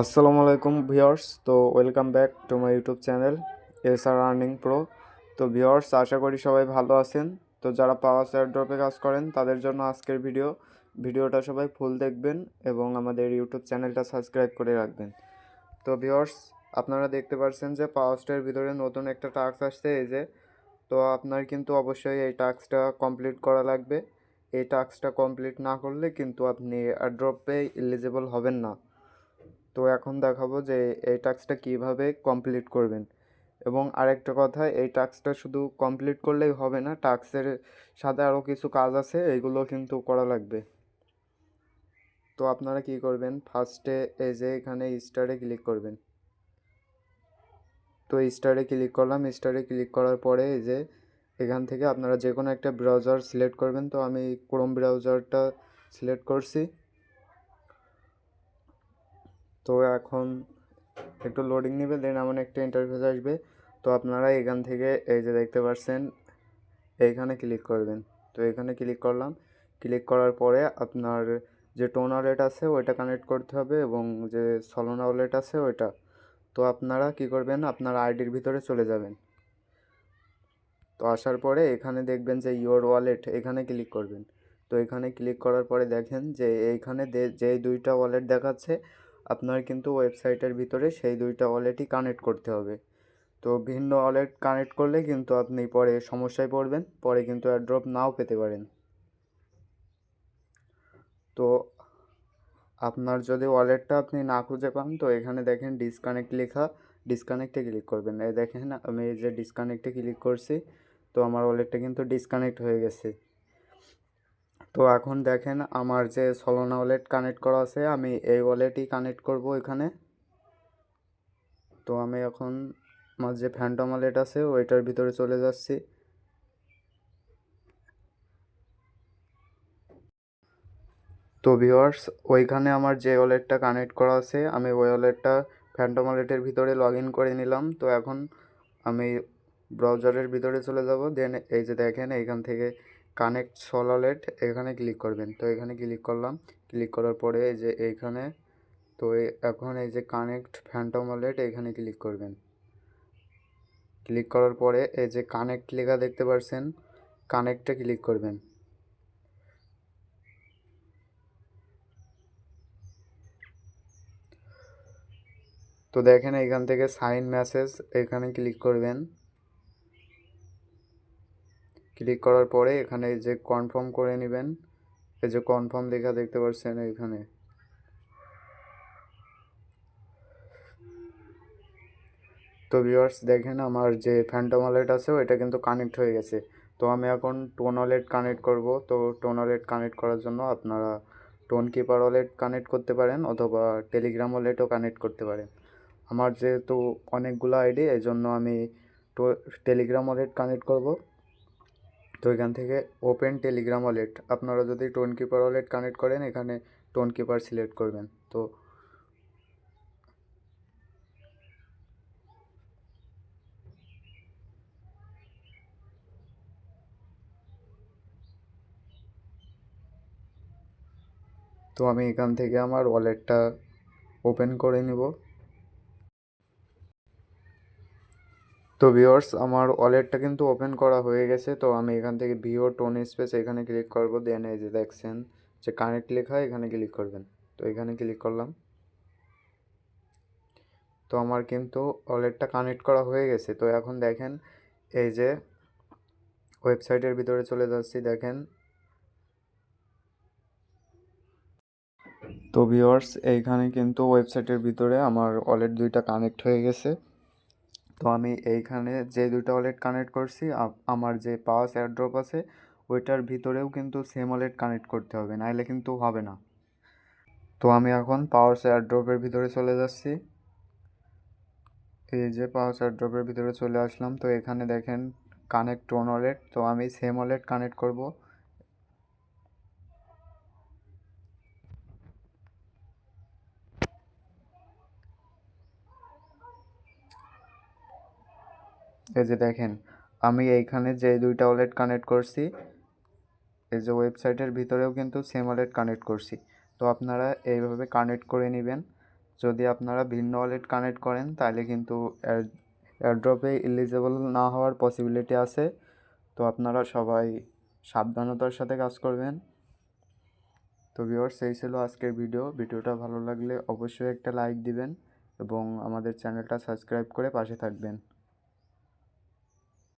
আসসালামু আলাইকুম ভিউয়ার্স, তো welcome back to my YouTube channel S R earning pro. তো ভিউয়ার্স, আশা করি সবাই ভালো আছেন। তো যারা পাওয়ার শেয়ার ড্রপে কাজ করেন, তাদের জন্য আজকের ভিডিও। ভিডিওটা সবাই ফুল দেখবেন এবং আমাদের ইউটিউব চ্যানেলটা সাবস্ক্রাইব করে রাখবেন। তো ভিউয়ার্স, আপনারা দেখতে পাচ্ছেন যে পাওয়ার স্টারের ভিতরে নতুন একটা টাস্ক আসছে, এই যে। তো আপনার কিন্তু অবশ্যই এই টাস্কটা কমপ্লিট করা লাগবে। এই টাস্কটা কমপ্লিট না করলে কিন্তু আপনি ড্রপে এলিজিবল হবেন না। তো এখন দেখাবো যে এই টাস্কটা কীভাবে কমপ্লিট করবেন। এবং আরেকটা কথা, এই টাস্কটা শুধু কমপ্লিট করলেই হবে না, টাস্কের সাথে আরও কিছু কাজ আছে, এগুলো কিন্তু করা লাগবে। তো আপনারা কি করবেন ফার্স্টে এই যে এখানে স্টারে ক্লিক করবেন। তো স্টারে ক্লিক করলাম স্টারে ক্লিক করার পরে এই যে এখান থেকে আপনারা যে কোনো একটা ব্রাউজার সিলেক্ট করবেন। তো আমি ক্রোম ব্রাউজারটা সিলেক্ট করছি। তো এখন একটু লোডিং নেবে দেন এমন একটা ইন্টারফেস আসবে। তো আপনারা এখান থেকে এই যে দেখতে পাচ্ছেন এইখানে ক্লিক করবেন। তো এখানে ক্লিক করলাম। ক্লিক করার পরে আপনার যে টোন ওয়ালেট আছে, ওইটা কানেক্ট করতে হবে এবং যে সলোনা ওয়ালেট আছে, ওইটা। তো আপনারা কি করবেন, আপনার আইডির ভিতরে চলে যাবেন। তো আসার পরে এখানে দেখবেন যে ইওর ওয়ালেট এখানে ক্লিক করবেন। তো এখানে ক্লিক করার পরে দেখেন যে এইখানে যে দুইটা ওয়ালেট দেখাচ্ছে আপনার কিন্তু ওয়েবসাইটের ভিতরে সেই দুইটা ওয়ালেটই কানেক্ট করতে হবে। তো ভিন্ন ওয়ালেট কানেক্ট করলে কিন্তু আপনি পরে সমস্যায় পড়বেন, পরে কিন্তু অ্যাড্রপ নাও পেতে পারেন। তো আপনার যদি ওয়ালেটটা আপনি না খুঁজে পান, তো এখানে দেখেন ডিসকানেক্ট লেখা ডিসকানেক্টে ক্লিক করবেন। এই দেখেন আমি এই যে ডিসকানেক্টে ক্লিক করছি, তো আমার ওয়ালেটটা কিন্তু ডিসকানেক্ট হয়ে গেছে। তো এখন দেখেন আমার যে সলোনা ওয়ালেট কানেক্ট করা আছে, আমি এই ওয়ালেটই কানেক্ট করব এখানে। তো আমি এখন আমার যে ফ্যান্টম ওয়ালেট আছে, ওইটার ভিতরে চলে যাচ্ছি। তো ভিওয়ার্স ওইখানে আমার যে ওয়ালেটটা কানেক্ট করা আছে, আমি ওই ওয়ালেটটা ফ্যান্টম ওয়ালেটের ভিতরে লগ ইন করে নিলাম। তো এখন আমি ব্রাউজারের ভিতরে চলে যাব। দেন এই যে দেখেন, এইখান থেকে কানেক্ট সলালেট এখানে ক্লিক করবেন। তো এখানে ক্লিক করলাম। ক্লিক করার পরে এই যে এইখানে তো এখন এই যে কানেক্ট ফ্যান্টম ওয়ালেট এখানে ক্লিক করবেন। ক্লিক করার পরে এই যে কানেক্ট লেখা দেখতে পাচ্ছেন কানেক্টে ক্লিক করবেন। তো দেখেন এখান থেকে সাইন মেসেজ এখানে ক্লিক করবেন। ক্লিক করার পরে এখানে যে কনফার্ম করে নেবেন, এই যে কনফার্ম লেখা দেখতে পাচ্ছেন এখানে তো ভিউয়ার্স দেখেন আমার যে ফ্যান্টম ওয়ালেট আছে, ওইটা কিন্তু কানেক্ট হয়ে গেছে। তো আমি এখন টোন ওয়ালেট কানেক্ট করব। তো টোন ওয়ালেট কানেক্ট করার জন্য আপনারা টোন কিপার ওয়ালেট কানেক্ট করতে পারেন, অথবা টেলিগ্রাম ওয়ালেটও কানেক্ট করতে পারেন। আমার যেহেতু অনেকগুলো আইডি এই জন্য আমি টেলিগ্রাম ওয়ালেট কানেক্ট করব। তো এখান থেকে ওপেন টেলিগ্রাম ওয়ালেট আপনারা যদি টোন কিপার ওয়ালেট কানেক্ট করেন, এখানে টোন কিপার সিলেক্ট করবেন। তো তো আমি এখান থেকে আমার ওয়ালেটটা ওপেন করে নিব। তো ভিওর্স আমার ওয়ালেটটা কিন্তু ওপেন করা হয়ে গেছে। তো আমি এখান থেকে ভিও টোন স্পেস এখানে ক্লিক করব। দেন এই যে দেখছেন যে কানেক্ট লেখা এখানে ক্লিক করবেন। তো এখানে ক্লিক করলাম। তো আমার কিন্তু ওয়ালেটটা কানেক্ট করা হয়ে গেছে। তো এখন দেখেন এই যে ওয়েবসাইটের ভিতরে চলে যাচ্ছি, দেখেন। তো ভিওর্স এইখানে কিন্তু ওয়েবসাইটের ভিতরে আমার ওয়ালেট দুইটা কানেক্ট হয়ে গেছে। তো আমি এইখানে যে দুইটা ওয়ালেট কানেক্ট করছি আমার যে পাওয়াস এয়ারড্রপ আছে, ওইটার ভিতরেও কিন্তু সেম ওয়ালেট কানেক্ট করতে হবে নাহলে কিন্তু হবে না। তো আমি এখন পাওয়ার এয়ারড্রপের ভিতরে চলে যাচ্ছি। এই যে পাওয়ার এয়ারড্রপের ভিতরে চলে আসলাম, তো এখানে দেখেন কানেক্ট টোন ওয়ালেট তো আমি সেম ওয়ালেট কানেক্ট করব। এই যে দেখেন, আমি এইখানে যে দুইটা ওয়ালেট কানেক্ট করছি, এই যে ওয়েবসাইটের ভিতরেও কিন্তু সেম ওয়ালেট কানেক্ট করছি। তো আপনারা এইভাবে কানেক্ট করে নেবেন। যদি আপনারা ভিন্ন ওয়ালেট কানেক্ট করেন, তাহলে কিন্তু এয়ারড্রপে এলিজেবল না হওয়ার পসিবিলিটি আছে। তো আপনারা সবাই সাবধানতার সাথে কাজ করবেন। তো ভিউয়ার্স এই ছিল আজকের ভিডিও ভিডিওটা ভালো লাগলে অবশ্যই একটা লাইক দিবেন এবং আমাদের চ্যানেলটা সাবস্ক্রাইব করে পাশে থাকবেন।